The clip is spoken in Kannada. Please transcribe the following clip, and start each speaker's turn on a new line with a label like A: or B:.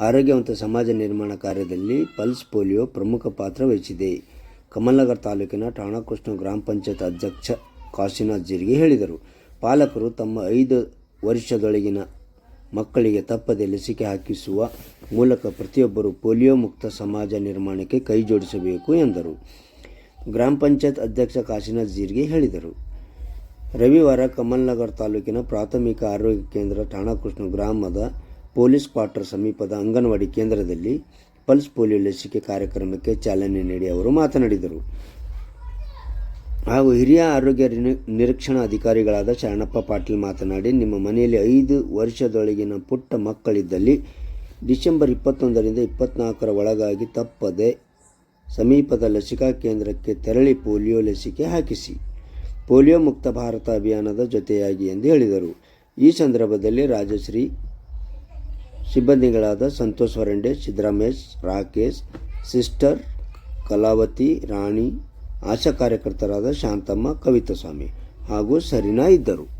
A: ಆರೋಗ್ಯವಂತ ಸಮಾಜ ನಿರ್ಮಾಣ ಕಾರ್ಯದಲ್ಲಿ ಪಲ್ಸ್ ಪೋಲಿಯೋ ಪ್ರಮುಖ ಪಾತ್ರ ವಹಿಸಿದೆ. ಕಮಲ್ನಗರ್ ತಾಲೂಕಿನ ಠಾಣಕೃಷ್ಣ ಗ್ರಾಮ ಪಂಚಾಯತ್ ಅಧ್ಯಕ್ಷ ಕಾಶಿನಾಥ್ ಜಿರ್ಗಿ ಹೇಳಿದರು. ಪಾಲಕರು ತಮ್ಮ ಐದು ವರ್ಷದೊಳಗಿನ ಮಕ್ಕಳಿಗೆ ತಪ್ಪದೆ ಲಸಿಕೆ ಹಾಕಿಸುವ ಮೂಲಕ ಪ್ರತಿಯೊಬ್ಬರು ಪೋಲಿಯೋ ಮುಕ್ತ ಸಮಾಜ ನಿರ್ಮಾಣಕ್ಕೆ ಕೈಜೋಡಿಸಬೇಕು ಎಂದರು. ಗ್ರಾಮ ಪಂಚಾಯತ್ ಅಧ್ಯಕ್ಷ ಕಾಶಿನಾಥ್ ಜೀರ್ಗೆ ಹೇಳಿದರು. ರವಿವಾರ ಕಮಲ್ನಗರ್ ತಾಲೂಕಿನ ಪ್ರಾಥಮಿಕ ಆರೋಗ್ಯ ಕೇಂದ್ರ ಠಾಣಕೃಷ್ಣ ಗ್ರಾಮದ ಪೊಲೀಸ್ ಕ್ವಾರ್ಟರ್ ಸಮೀಪದ ಅಂಗನವಾಡಿ ಕೇಂದ್ರದಲ್ಲಿ ಪಲ್ಸ್ ಪೋಲಿಯೋ ಲಸಿಕೆ ಕಾರ್ಯಕ್ರಮಕ್ಕೆ ಚಾಲನೆ ನೀಡಿ ಅವರು ಮಾತನಾಡಿದರು. ಹಾಗೂ ಹಿರಿಯ ಆರೋಗ್ಯ ನಿರೀಕ್ಷಣಾ ಅಧಿಕಾರಿಗಳಾದ ಶರಣಪ್ಪ ಪಾಟೀಲ್ ಮಾತನಾಡಿ, ನಿಮ್ಮ ಮನೆಯಲ್ಲಿ ಐದು ವರ್ಷದೊಳಗಿನ ಪುಟ್ಟ ಮಕ್ಕಳಿದ್ದಲ್ಲಿ ಡಿಸೆಂಬರ್ ಇಪ್ಪತ್ತೊಂದರಿಂದ ಇಪ್ಪತ್ನಾಲ್ಕರ ಒಳಗಾಗಿ ತಪ್ಪದೆ ಸಮೀಪದ ಲಸಿಕಾ ಕೇಂದ್ರಕ್ಕೆ ತೆರಳಿ ಪೋಲಿಯೋ ಲಸಿಕೆ ಹಾಕಿಸಿ. ಪೋಲಿಯೋ ಮುಕ್ತ ಭಾರತ ಅಭಿಯಾನದ ಜೊತೆಯಾಗಿ ಎಂದು ಹೇಳಿದರು. ಈ ಸಂದರ್ಭದಲ್ಲಿ ರಾಜಶ್ರೀ ಸಿಬ್ಬಂದಿಗಳಾದ ಸಂತೋಷ್ ಹೊರಂಡೆ ಸಿದ್ದರಾಮೇಶ್, ರಾಕೇಶ್, ಸಿಸ್ಟರ್, ಕಲಾವತಿ, ರಾಣಿ, ಆಶಾ ಕಾರ್ಯಕರ್ತರಾದ ಶಾಂತಮ್ಮ, ಕವಿತಸ್ವಾಮಿ ಹಾಗೂ ಸರಿನಾ ಇದ್ದರು.